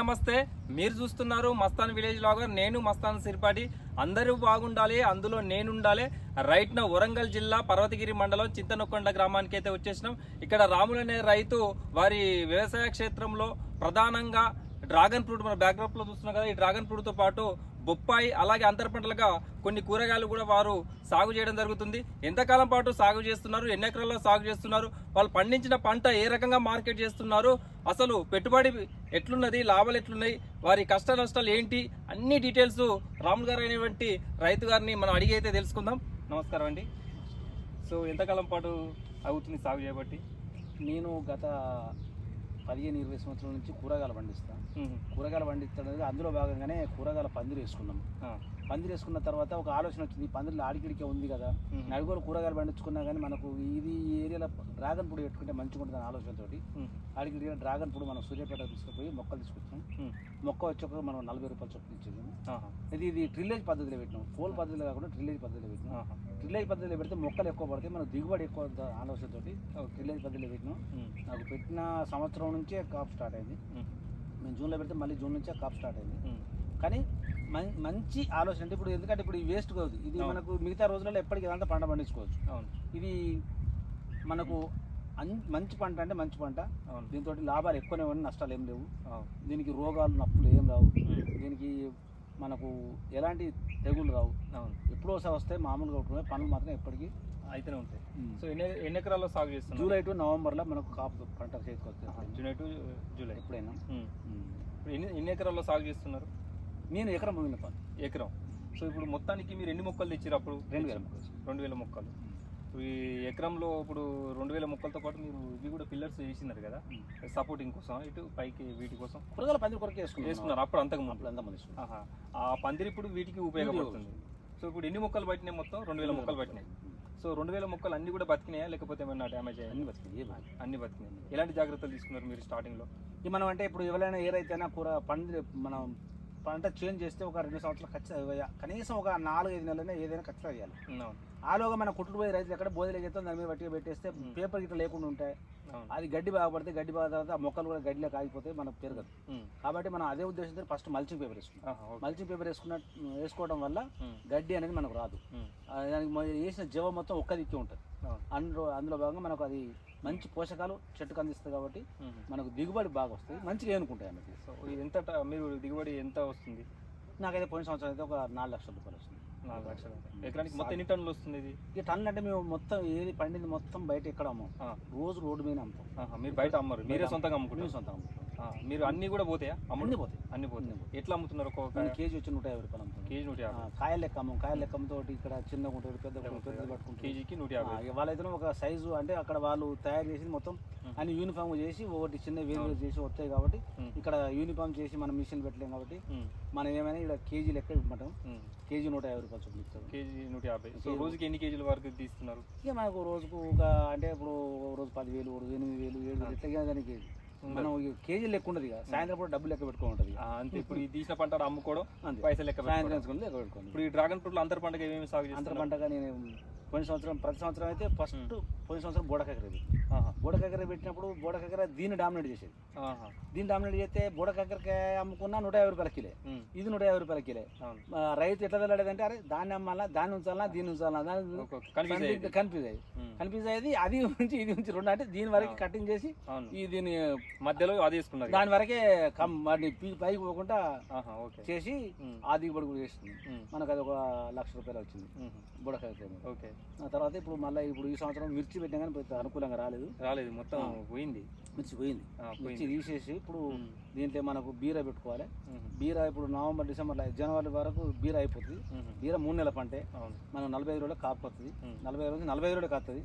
నమస్తే. మీరు చూస్తున్నారు మస్తాన్ విలేజ్ లాగర్. నేను మస్తాన్ సిరిపాటి. అందరూ బాగుండాలి అందులో నేను ఉండాలి రైట్ నా వరంగల్ జిల్లా పర్వతగిరి మండలం చింతనొక్కొండ గ్రామానికి అయితే వచ్చేసినాం. ఇక్కడ రాములు అనే రైతు వారి వ్యవసాయ క్షేత్రంలో ప్రధానంగా డ్రాగన్ ఫ్రూట్ మన బ్యాక్డ్రాప్లో చూస్తున్నాం కదా ఈ డ్రాగన్ ఫ్రూట్తో పాటు బొప్పాయి అలాగే అంతర పంటలుగా కొన్ని కూరగాయలు కూడా వారు సాగు చేయడం జరుగుతుంది. ఎంతకాలం పాటు సాగు చేస్తున్నారు? ఎన్ని ఎకరాల్లో సాగు చేస్తున్నారు? వాళ్ళు పండించిన పంట ఏ రకంగా మార్కెట్ చేస్తున్నారు? అసలు పెట్టుబడి ఎట్లున్నది లాభాలు ఎట్లున్నాయి వారి కష్ట నష్టాలు ఏంటి అన్ని డీటెయిల్స్ రాములు గారు అనేటువంటి రైతు గారిని మనం అడిగి అయితే తెలుసుకుందాం. నమస్కారం అండి. సో ఎంతకాలం పాటు అవుతుంది సాగు చేయబట్టి నేను గత పదిహేను ఇరవై సంవత్సరాల నుంచి కూరగాయలు పండిస్తాను కూరగాయలు పండిస్తాను అనేది అందులో భాగంగానే కూరగాయల పందిరి వేసుకున్నాం. పందిరి వేసుకున్న తర్వాత ఒక ఆలోచన వచ్చింది. ఈ పందిరిలో ఆడికిడికే ఉంది కదా. నలుగురు కూరగాయలు పండించుకున్నా కానీ మనకు ఇది ఏరియాలో డ్రాగన్ పొడి పెట్టుకుంటే మంచిగా ఉంటుంది అనే ఆలోచనతోటి ఆడికి డ్రాగన్ పొడి మనం సూర్యాపేట తీసుకుపోయి మొక్కలు తీసుకొచ్చాం. మొక్క వచ్చాక మనం నలభై రూపాయలు చొప్పున ఇచ్చేది ఇది ఇది ట్రిల్లేజ్ పద్ధతిలో పెట్టినాం. కోల్ పద్ధతిలో కాకుండా ట్రిల్లేజ్ పద్ధతిలో పెట్టినాం. ట్రిల్లేజ్ పద్ధతిలో పెడితే మొక్కలు ఎక్కువ పడతాయి. మనకు దిగుబడి ఎక్కువ ఆలోచనతోటి ట్రిల్లేజ్ పద్ధతిలో పెట్టినాం. నాకు పెట్టిన సంవత్సరం నుంచే కాప్ స్టార్ట్ అయింది. మేము. జూన్లో పెడితే మళ్ళీ జూన్ నుంచే కాప్ స్టార్ట్ అయింది. కానీ మంచి ఆలోచన. అంటే ఇప్పుడు ఎందుకంటే ఇప్పుడు ఈ వేస్ట్ కాదు. ఇది. మనకు మిగతా రోజులలో ఎప్పటికీ ఇదంతా పంట పండించుకోవచ్చు. అవును. ఇది మనకు మంచి పంట అంటే మంచి పంట. అవును. దీంతో లాభాలు ఎక్కువనే ఉన్నాయి నష్టాలు ఏం లేవు. దీనికి రోగాలు నప్పులు ఏం రావు. దీనికి మనకు ఎలాంటి తెగులు రావు. అవును. ఎప్పుడో ఒకసారి వస్తే మామూలుగా ఉంటున్నాయి పనులు మాత్రం ఎప్పటికీ అయితేనే ఉంటాయి. సో ఎన్ని ఎన్ని ఎకరాల్లో సాగు చేస్తున్నారు? జూలై టు నవంబర్లో మనకు కాపు పంట చేతికి వస్తుంది జూలై టు జూలై. ఎప్పుడైనా. ఇప్పుడు ఎన్ని ఎన్ని ఎకరాల్లో సాగు చేస్తున్నారు? నేను ఎకరం భూమిలో పని. ఎకరం. సో ఇప్పుడు మొత్తానికి మీరు ఎన్ని మొక్కలు తెచ్చారు అప్పుడు? రెండు వేల మొక్కలు. రెండు వేల మొక్కలు. ఈ ఎకరంలో ఇప్పుడు రెండు వేల మొక్కలతో పాటు మీరు ఇవి కూడా పిల్లర్స్ వేసినారు కదా? సపోర్టింగ్ కోసం ఇటు పైకి వీటి కోసం? కూరగాయల పందిరి కొరకే వేసుకున్నాం వేసుకున్నారు. అప్పుడు అంతకు ముందు. అప్పుడు అంతా మంది వేసుకున్నాం. ఆహా. ఆ పందిరి ఇప్పుడు వీటికి ఉపయోగపడుతుంది. సో ఇప్పుడు ఎన్ని మొక్కలు పట్టినాయి మొత్తం? రెండు వేల మొక్కలు పట్టినాయి. సో రెండు వేల మొక్కలు అన్ని కూడా బతికినాయా? లేకపోతే ఏమైనా డ్యామేజ్ అయ్యాయి? అన్ని బతికినాయి. అన్ని బతికినాయి. ఎలాంటి జాగ్రత్తలు తీసుకున్నారు మీరు స్టార్టింగ్లో? ఇది మనం అంటే ఇప్పుడు ఎవరైనా ఏ రైతైనా కూర పండి మనం పంట చేంజ్ చేస్తే ఒక రెండు సంవత్సరాలు ఖచ్చితంగా కనీసం ఒక నాలుగైదు నెలలైనా ఏదైనా ఖచ్చితంగా చేయాలి ఆలోగా మన పోయి రైతులు ఎక్కడ బోధలు చేస్తాం దాని మీద బట్టిగా పెట్టేస్తే పేపర్ గిట్ల లేకుండా ఉంటాయి. అది గడ్డి బాగా పడితే గడ్డి బాగా తర్వాత ఆ మొక్కలు కూడా గడ్డిలో కాగిపోతే మనకు పెరగదు. కాబట్టి మనం అదే ఉద్దేశంతో ఫస్ట్ మల్చింగ్ పేపర్ వేసుకుంటాం. మల్చింగ్ పేపర్ వేసుకున్న వేసుకోవడం వల్ల. గడ్డి అనేది మనకు రాదు. దానికి వేసిన జీవ మొత్తం ఒక్క దిక్కే ఉంటుంది. అందులో అందులో భాగంగా మనకు అది మంచి పోషకాలు చెట్టుకు అందిస్తుంది కాబట్టి. మనకు దిగుబడి బాగా వస్తుంది. మంచిగా ఏనుకుంటాయి అన్నది సో ఎంత మీరు దిగుబడి ఎంత వస్తుంది? నాకైతే పోయిన సంవత్సరం అయితే ఒక నాలుగు లక్షల రూపాయలు వస్తుంది. నాలుగు లక్షలు ఎకరానికి మొత్తం ఎన్ని టన్నులు వస్తుంది ఇది? ఈ టన్నులు అంటే మేము మొత్తం ఏది పండింది మొత్తం బయట ఎక్కడ అమ్మాం రోజు రోడ్డు మీద అమ్ముతాం. మీరు బయట అమ్మరు. మీరే సొంతంగా అమ్ముకుంటారు. మేము సొంతం అమ్ముతాం ఆ, మీరు అన్ని కూడా పోతాయా? అన్ని పోతాయి. అన్ని పోతాయి. ఎట్లా అమ్ముతున్నారు ఒక్కొక్క కేజీ వచ్చి నూట యాభై రూపాయలు అమ్ముతాం కేజీ నూట యాభై. కాయలు లెక్క అమ్మం. కాయలు లెక్క అమ్ముతోటి ఇక్కడ చిన్నగా ఉంటుంది పెద్ద పట్టుకుంటాం కేజీకి నూట యాభై. వాళ్ళైతే ఒక సైజు అంటే అక్కడ వాళ్ళు తయారు చేసి మొత్తం. అన్ని యూనిఫామ్ చేసి ఒకటి చిన్న వేరు చేసి వస్తాయి కాబట్టి. ఇక్కడ యూనిఫామ్ చేసి మనం మిషన్ పెట్టలేం కాబట్టి మనం ఏమైనా ఇక్కడ కేజీ లెక్క ఇవ్వమంటాం. ఉమ్. కేజీ నూట యాభై రూపాయలు చొప్పున ఇస్తాం కేజీ నూట యాభై. So KG. రోజుకి ఎన్ని కేజీల వరకు తీస్తున్నారు? ఇక మనకు రోజుకు ఒక అంటే ఇప్పుడు రోజు పదివేలు రోజు ఎనిమిది వేలు ఏడు వేలు ఇట్లా దానికి మనం కేజీ లెక్క ఉండదు ఇక. సాయంత్రం పూట డబ్బులు లెక్క పెట్టుకో ఉంటుంది ఆ, అంతే. ఇప్పుడు ఈ తీసిన పంట అమ్ముకోవడం పైసలు లెక్క సాయంత్రం లెక్క పెట్టుకోండి. ఇప్పుడు ఈ డ్రాగన్ ఫ్రూట్లో అంతర్ పంటగా ఏమేమి సాగు అంతర పంటగా నేను పోయిన సంవత్సరం ప్రతి సంవత్సరం అయితే ఫస్ట్ పోయిన సంవత్సరం బోడకాకర బోడకాకర పెట్టినప్పుడు బోడకాకర దీన్ని డామినేట్ చేసేది. దీన్ని డామినేట్ చేస్తే బోడకాకరకాయ అమ్ముకున్నా నూట యాభై రూపాయల కిలో. ఇది నూట యాభై రూపాయల కిలో. రైతు ఎట్లా వెళ్ళాడంటే అరే దాన్ని అమ్మాలా దాన్ని ఉంచాలా దీన్ని ఉంచాలా దాన్ని. కన్ఫ్యూజ్ అయ్యి కన్ఫ్యూజ్ అయ్యేది. అది ఉంచి ఇది ఉంచి రెండు అంటే దీని వరకు కటింగ్ చేసి ఈ దీన్ని మధ్యలో అది వేసుకున్నారు ఇక. దాని వరకే పైకి పోకుండా చేసి ఆ దిగుబడి కూడా చేస్తుంది. మనకు అది ఒక లక్ష రూపాయలు వచ్చింది. బుడకాయ ఓకే. ఆ తర్వాత ఇప్పుడు మళ్ళీ ఇప్పుడు ఈ సంవత్సరం మిర్చి పెట్టినా కానీ అనుకూలంగా రాలేదు. రాలేదు మొత్తం. పోయింది. మిర్చి పోయింది. మిర్చి తీసేసి ఇప్పుడు దీంట్లో మనకు బీర పెట్టుకోవాలి. బీర ఇప్పుడు నవంబర్ డిసెంబర్ జనవరి వరకు బీర అయిపోతుంది. బీర మూడు నెలల పంటే మనం నలభై ఐదు రోజులు కాపు వస్తుంది ఉమ్, నలభై ఐదు రోజులు నలభై ఐదు రోజులు కాస్తుంది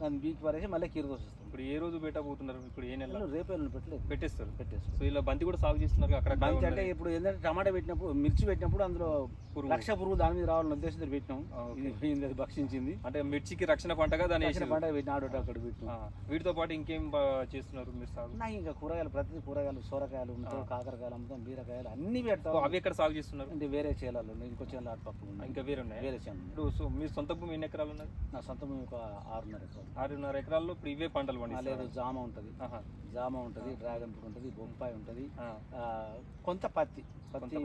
దాన్ని బీచ్ పారేసి మళ్ళీ కీర దోసిస్తాం ఇప్పుడు ఏ రోజు పెట్టబోతున్నారు ఇప్పుడు ఏ నెల? రేపే పెట్టలేదు. పెట్టేస్తారు. పెట్టేస్తాం సో ఇలా బంతి కూడా సాగు చేస్తున్నారు అక్కడ బంతి అంటే ఇప్పుడు ఏంటంటే టమాటా పెట్టినప్పుడు మిర్చి పెట్టినప్పుడు అందులో పురుగు. లక్ష పురుగు దాని మీద రావాలని ఉద్దేశంతో పెట్టినాం. ఇది పోయింది అది భక్షించింది. అంటే మిర్చికి రక్షణ పంటగా వేసిన వేసారు. పంట ఆడోట అక్కడ పెట్టు ఆ, వీటితో పాటు ఇంకేం చేస్తున్నారు మీరు సాగు? నాకు ఇంకా కూరగాయలు ప్రతి కూరగాయలు సొరకాయలు ఉంటాయి కాకరకాయలు అమ్ముతాం బీరకాయలు అన్ని పెడతాం. అవి ఎక్కడ సాగు చేస్తున్నారు? అంటే వేరే చేలాలు ఉన్నాయి ఇంకో చేయాలి అటుపప్పు ఉన్నాయి. ఇంకా వేరే ఉన్నాయి. వేరే చేయాలి ఇప్పుడు సో మీ సొంత భూమి ఎన్ని ఎకరాలు ఉన్నది? నా సొంత భూమి ఒక ఆరున్నర ఎకరాలు. ఆరున్నర ఎకరాల్లో ఇప్పుడు ఇవే పంటలు పండిస్తారు లేదు జామ ఉంటుంది. జామ ఉంటుంది డ్రాగన్ ఫ్రూట్ ఉంటుంది బొప్పాయి ఉంటుంది. కొంత పత్తి పత్తి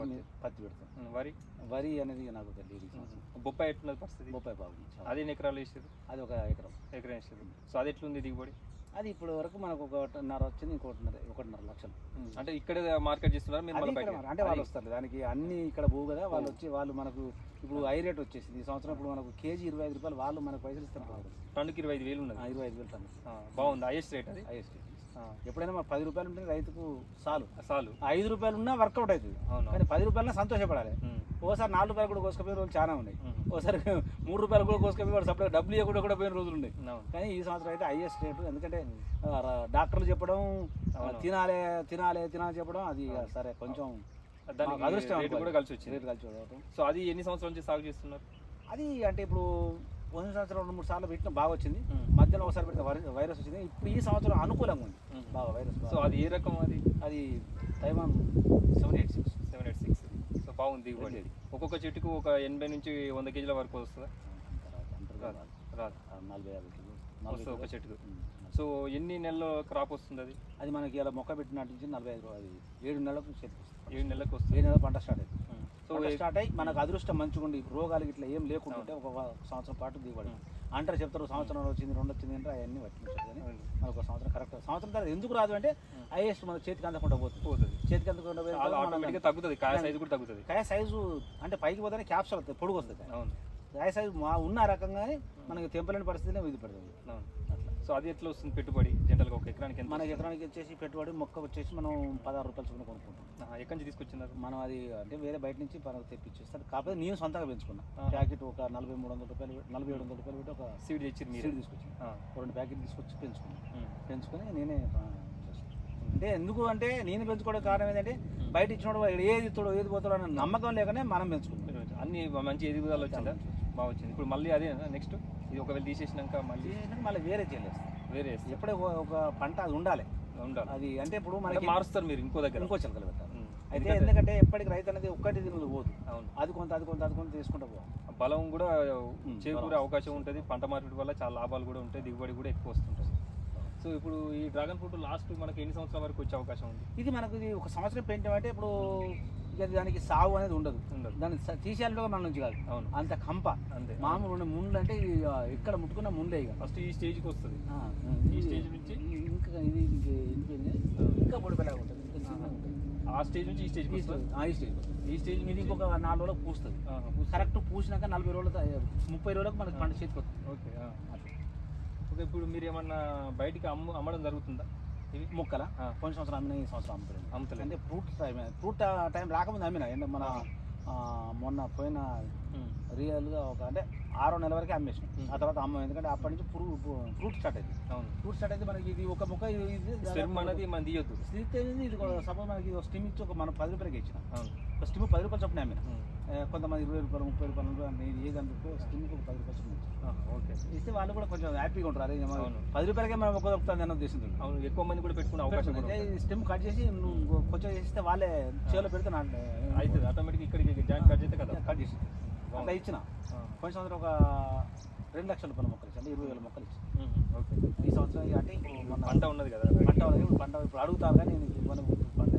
పత్తి. పెడతాం. ఉమ్, వరి వరి అనేది నాకు తెలియదు ఈ సంవత్సరం. బొప్పాయి ఎట్లున్నది పరిస్థితి? బొప్పాయి బాగుంది. చాలా. అది ఎన్ని ఎకరాలు వేసారు అది ఒక ఎకరం. ఎకరం వేసారు సో అది ఎట్లుంది దిగుబడి? అది ఇప్పుడు వరకు మనకు ఒక ఒకటిన్నర వచ్చింది ఇంకోటిన్నర ఒకటిన్నర లక్షలు. అంటే ఇక్కడ మార్కెట్ చేస్తున్నారు మీరు అది మళ్ళీ ఇక్కడ బయటికి- మరి అంటే వాళ్ళు వస్తారు. దానికి అన్ని ఇక్కడ పోవు కదా వాళ్ళు వచ్చి వాళ్ళు మనకు ఇప్పుడు హై రేట్ వచ్చేసింది. ఈ సంవత్సరం ఇప్పుడు మనకు కేజీ ఇరవై ఐదు రూపాయలు వాళ్ళు మనకు పైసలు ఇస్తారు. టన్నుకి ఇరవై ఐదు వేలు ఉన్నది. ఆ, ఇరవై ఐదు వేలు టన్ను. ఆ, బాగుంది. హైయెస్ట్ రేట్ అది? హైయెస్ట్ ఎప్పుడైనా మన పది రూపాయలు ఉంటే రైతుకు చాలు. చాలు. ఐదు రూపాయలు ఉన్నా వర్కౌట్ అవుతుంది. కానీ పది రూపాయలనే సంతోషపడాలి. ఓసారి నాలుగు రూపాయలు కూడా కోసుకపోయే రోజులు చాలా ఉన్నాయి. ఓసారి మూడు రూపాయలు కూడా కోసుకపోయి వాడు సపరేట్ డబ్బులు ఇవ్వకుండా కూడా పోయిన రోజులు ఉన్నాయి. కానీ ఈ సంవత్సరం అయితే హైయెస్ట్ రేటు ఎందుకంటే డాక్టర్లు చెప్పడం. తినాలి తినాలి తినాలి చెప్పడం అది సరే కొంచెం దానికి మాకు అదృష్టం. కూడా కలిసి వచ్చింది. కలిసి సో అది ఎన్ని సంవత్సరాల నుంచి సాగు చేస్తున్నారు? అది అంటే ఇప్పుడు పోయిన సంవత్సరం రెండు మూడు సార్లు పెట్టిన బాగా వచ్చింది. మధ్యలో ఒకసారి పెట్టిన వై- వైరస్ వచ్చింది. ఇప్పుడు ఈ సంవత్సరం అనుకూలంగా ఉంది. బాగా వైరస్ సో అది ఏ రకం అది? అది Taiwan seven eight six. Seven eight six. So బాగుంది దిగుబడి ఒక్కొక్క చెట్టుకు ఒక ఎనభై నుంచి వంద కేజీల వరకు వస్తుందా? రాదు నలభై యాభై ఒక చెట్టుకు. సో ఎన్ని నెలల్లో క్రాప్ వస్తుంది అది? అది మనకి ఇలా మొక్క పెట్టినట్టు నుంచి నలభై ఐదు అది ఏడు నెలలకు చేతికి వస్తుంది. ఏడు నెలలకు వస్తుంది. ఏడు నెలల పంట స్టార్ట్ అవుతుంది. స్టార్ట్ అయ్యి మనకు అదృష్టం మంచిగా ఉండి రోగాలు ఇట్లా ఏం లేకుంటుంటే ఒక సంవత్సరం పాటు దిగుబడి. అంటారు చెప్తారు సంవత్సరం వచ్చింది రెండు వచ్చింది అంటే అవన్నీ అవును. మనకు ఒక సంవత్సరం కరెక్ట్. సంవత్సరం తర్వాత ఎందుకు రాదు అంటే హైయెస్ట్ మన చేతికి అందకుండా పోతుంది. పోతుంది. చేతికి అందకుండా ఆటోమేటిక్గా తగ్గుతుంది. కాయ సైజు కూడా తగ్గుతుంది. కాయ సైజు అంటే పైకి పోతేనే క్యాప్సూల్ వస్తుంది పొడుగు వస్తుంది కాయ. సైజు మా ఉన్న రకంగానే మనకి తెంపలేని పరిస్థితినే ఇది పెడుతుంది. సో అది ఎట్లా వస్తుంది పెట్టుబడి? జనరల్గా ఒక ఎకరానికి మనకి ఎకరానికి వచ్చేసి పెట్టుబడి మొక్క వచ్చేసి మనం పదహారు రూపాయలు చొప్పున కొనుక్కుంటాం. ఎక్కడి నుంచి తీసుకొచ్చినారు మనం అది అంటే వేరే బయట నుంచి మనకు తెప్పించేస్తారు. కాకపోతే నేను సొంతంగా పెంచుకున్నా. ప్యాకెట్ ఒక నలభై మూడు వందల రూపాయలు నలభై ఏడు వందల రూపాయలు పెట్టి ఒక సీడ్ తెచ్చిరు మీరు? సీడ్ తీసుకొచ్చాను. రెండు ప్యాకెట్ తీసుకొచ్చి పెంచుకున్నాను. పెంచుకొని నేనే. అంటే ఎందుకు అంటే నేను పెంచుకోవడం కారణం ఏంటంటే బయట ఇచ్చినోడు ఏది ఇస్తాడో ఏది పోతాడో అనే నమ్మకం లేకనే మనం పెంచుకున్నాం అన్ని మంచి ఎదుగుదల వచ్చిందా? బాగా వచ్చింది. ఇప్పుడు మళ్ళీ అదే నెక్స్ట్? ఇది ఒకవేళ తీసేసినాక మళ్ళీ మళ్ళీ వేరే చేయలేదు వేరే. ఎప్పుడే ఒక- పంట అది ఉండాలి. ఉండాలి. అది అంటే ఇప్పుడు మనకి మారుస్తారు మీరు ఇంకో దగ్గర. ఇంకో చిలకలు పెట్టాలి. అయితే ఎందుకంటే ఎప్పటికి రైతు అనేది ఒక్కటి తినదు పోదు. అవును. అది కొంత అది కొంత అది కొంత తీసుకుంటూ పోవాలి. బలం కూడా చేకూరే. అవకాశం ఉంటుంది. పంట మార్పిడి వల్ల చాలా లాభాలు కూడా ఉంటాయి. దిగుబడి కూడా ఎక్కువ వస్తుంటుంది. సో ఇప్పుడు ఈ డ్రాగన్ ఫ్రూట్ లాస్ట్ మనకి ఎన్ని సంవత్సరాల వరకు వచ్చే అవకాశం ఉంది? ఇది మనకు ఇది ఒక సంవత్సరం పెంచామంటే ఇప్పుడు ఇక దానికి సాగు అనేది ఉండదు. దాన్ని తీసేయాలంటే మన నుంచి కాదు. అవును. అంత కంప. అంతే. మామూలు ఉండే ముండ్లు అంటే ఇక ఎక్కడ ముట్టుకున్న ముందే ఇక. ఫస్ట్ ఈ స్టేజ్కి వస్తుంది. ఈ స్టేజ్ నుంచి? ఇంకా ఇది ఇంక ఎండిపోయింది ఇంకా పొడిపెలా ఉంటుంది. ఆ. స్టేజ్ నుంచి ఈ స్టేజ్ ఆ, ఈ స్టేజ్ ఈ స్టేజ్ నుంచి? ఇంకొక నాలుగు రోజులకు పూస్తుంది. కరెక్ట్ పూసినాక నలభై రోజులకు ముప్పై రోజులకు మనకి పంట చేతికి వస్తుంది. ఓకే. ఓకే ఇప్పుడు మీరు ఏమన్నా బయటికి అమ్ము అమ్మడం జరుగుతుందా? ఇవి మొక్కల. పోయిన సంవత్సరం అమ్మిన ఈ సంవత్సరం అమ్ముతుంది అమ్ముతలేదు అంటే ఫ్రూట్ టైం ఫ్రూట్ టైం రాకముందు అమ్మిన ఏంటంటే మన మొన్న పోయిన. రియల్గా ఒక అంటే ఆరో నెల వరకు అమ్మేసాం Hmm. ఆ తర్వాత అమ్మాం. ఎందుకంటే అప్పటి నుంచి పురుగు ఫ్రూట్ స్టార్ట్ అయింది. అవును. ఫ్రూట్ స్టార్ట్ అయితే మనకి ఇది ఒక మొక్క ఇది స్టెమ్ అనేది మనం తీయొద్దు. అయింది ఇది సపోజ్ మనకి స్టిమ్ ఇచ్చి ఒక మనం పది రూపాయలకి ఇచ్చిన. ఒక స్టిమ్ పది రూపాయలు చొప్పున అమ్మిన. కొంతమంది ఇరవై రూపాయలు ముప్పై రూపాయలు ఇది ఏది అనుకో స్టిమ్కి ఒక పది రూపాయలు ఓకే. ఇస్తే వాళ్ళు కూడా కొంచెం హ్యాపీగా ఉంటారు. అదే. పది రూపాయలకే మనం ఒక దొరుకుతుంది అన్న ఉద్దేశంతో అవును ఎక్కువ మంది కూడా పెట్టుకునే అవకాశం అయితే స్టెమ్ కట్ చేసి నువ్వు కొంచెం చేస్తే వాళ్ళే చేలో పెడితే నాకు అవుతుంది. ఆటోమేటిక్ ఇక్కడికి జాయింట్ కట్ చేస్తే కదా. కట్ చేసి అట్లా ఇచ్చిన. పోయిన సంవత్సరం ఒక రెండు లక్షల రూపాయల మొక్కలు ఇచ్చి అంటే ఇరవై వేల మొక్కలు ఇచ్చి ఉమ్, ఓకే. ఈ సంవత్సరం అంటే ఇప్పుడు మన పంట ఉన్నది కదా పంట వాళ్ళకి ఇప్పుడు పంట ఇప్పుడు అడుగుతారు కానీ నేను ఇవ్వను ఇప్పుడు పంట.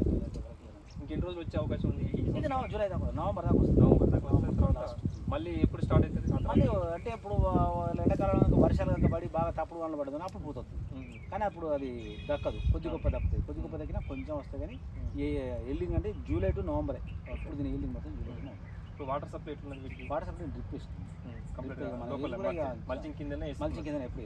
ఇంకెన్ని రోజులు వచ్చే అవకాశం ఉంది ఇది నవంబర్ జూలై దాకా నవంబర్ దాకా వస్తుంది. నవంబర్ దాకా వచ్చిన తర్వాత మళ్ళీ ఎప్పుడు స్టార్ట్ అవుతుంది? మళ్ళీ అంటే ఇప్పుడు ఎండాకాలంలో వర్షాలు కనుక పడి బాగా తప్పుడు వాళ్ళు పడుతుంది. అప్పుడు పోతుంది కానీ అప్పుడు అది దక్కదు. కొద్ది గొప్ప దక్కుతుంది కొద్ది గొప్ప దక్కినా కొంచెం వస్తుంది కానీ ఏ ఎల్లింగ్ అంటే జూలై టు నవంబరే. ఇప్పుడు దీని ఎల్లింగ్ మొత్తం జూలై టు నవంబర్. ఇప్పుడు వాటర్ సప్లై ఎట్లున్నది వీటికి? వాటర్ సప్లై డ్రిప్ ఇస్తుంది కంప్లీట్ మల్చింగ్ కిందనే మల్చి ఇస్తున్నారు. కింద ఎప్పుడు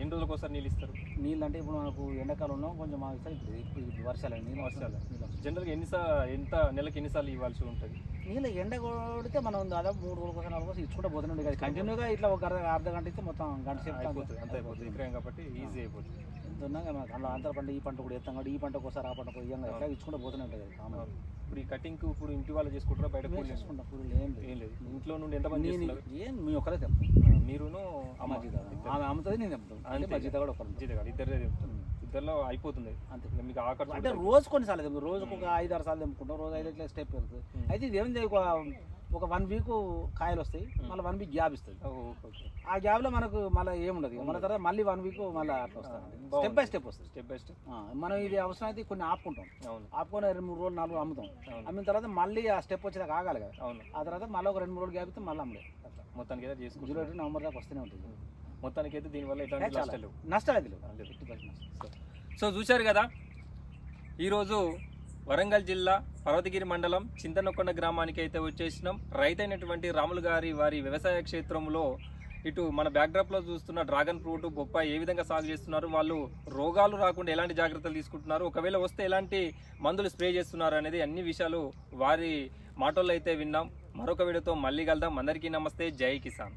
ఎన్ని రోజులకు ఒకసారి నీళ్ళు ఇస్తారు? నీళ్ళు అంటే ఇప్పుడు మనకు ఎండాకాలంలో కొంచెం మాకు ఇప్పుడు ఇప్పుడు వర్షాలు. నీళ్ళు వర్షాలు. జనరల్గా ఎన్నిసా ఎంత నెలకి ఎన్నిసార్లు ఇవ్వాల్సి ఉంటుంది? నీళ్ళు ఎండ కొడితే మనం దాదాపు మూడు రోజుల కోసం నాలుగు కోసం ఇచ్చుకుంటూ పోతూనే ఉండేది కంటిన్యూగా ఇట్లా ఒక అర్ధ అర్ధ గంట ఇస్తే మొత్తం గంట సేపు అయిపోతుంది అంత అయిపోతుంది. కాబట్టి ఈజీ అయిపోతుంది. దున్నాక మనకు అందులో అంతర పంట ఈ పంట కూడా ఎత్తాం కాబట్టి ఈ పంటకు ఒకసారి ఆ పంటకు ఇయ్యంగా ఎట్లా ఇచ్చుకుంటూ పోతూనే ఉంటుంది కదా కామన్ ఇప్పుడు ఈ కటింగ్ ఇప్పుడు ఇంటి వాళ్ళు చేసుకుంటారా బయట కూలి చేసుకుంటాం ఏం లేదు. ఏం లేదు. ఇంట్లో నుండి ఎంతమంది ఏం మీ ఒక్కరే తెంపుతాం. మీరును అమ్మ జీత ఆమె అమ్ముతుంది నేను తెంపుతాను అంటే మా జీత కూడా ఒకరు జీత కాదు ఇద్దరే ఇద్దరిలో అయిపోతుంది. అంతే. మీకు ఆకర్షణ అంటే రోజు కొన్నిసార్లు తెంపుతాం. రోజుకు ఒక ఐదు ఆరు సార్లు తెంపుకుంటాం. రోజు ఐదు స్టెప్ ఉమ్. అయితే ఇది ఏమైంది ఒక వన్ వీక్ కాయలు వస్తాయి మళ్ళీ వన్ వీక్ గ్యాప్ ఇస్తుంది. ఆ గ్యాప్లో మనకు మళ్ళీ ఏముండదు. మన తర్వాత మళ్ళీ వన్ వీక్ మళ్ళీ అట్లా వస్తుంది. స్టెప్ బై స్టెప్ వస్తుంది. స్టెప్ బై స్టెప్ మనం ఇది అవసరం అయితే కొన్ని ఆపుకుంటాం. అవును. ఆపుకొని రెండు మూడు రోజులు నాలుగు అమ్ముతాం. అమ్మిన తర్వాత మళ్ళీ ఆ స్టెప్ వచ్చేదాకా ఆగాలి కదా. అవును. ఆ తర్వాత మళ్ళీ ఒక రెండు మూడు రోజులు గ్యాప్ ఇస్తే మళ్ళీ అమ్మలే. అట్లా. మొత్తానికి అయితే చేసుకుంటారు టు నవంబర్ దాకా వస్తూనే ఉంటుంది. మొత్తానికి అయితే దీనివల్ల. నష్టాలు. నష్టాలు అయితే లేవు. సో చూశారు కదా ఈరోజు వరంగల్ జిల్లా పర్వతగిరి మండలం చింతనకొండ గ్రామానికి అయితే వచ్చేసినాం. రైతైనటువంటి రాములు గారి వారి వ్యవసాయ క్షేత్రంలో ఇటు మన బ్యాక్డ్రాప్లో చూస్తున్న డ్రాగన్ ఫ్రూట్ బొప్పాయి ఏ విధంగా సాగు చేస్తున్నారు వాళ్ళు రోగాలు రాకుండా ఎలాంటి జాగ్రత్తలు తీసుకుంటున్నారు ఒకవేళ వస్తే ఎలాంటి మందులు స్ప్రే చేస్తున్నారు అనేది అన్ని విషయాలు వారి మాటల్లో అయితే విన్నాం. మరొక వీడియోతో మళ్ళీ కలుద్దాం. అందరికీ నమస్తే. జై కిసాన్.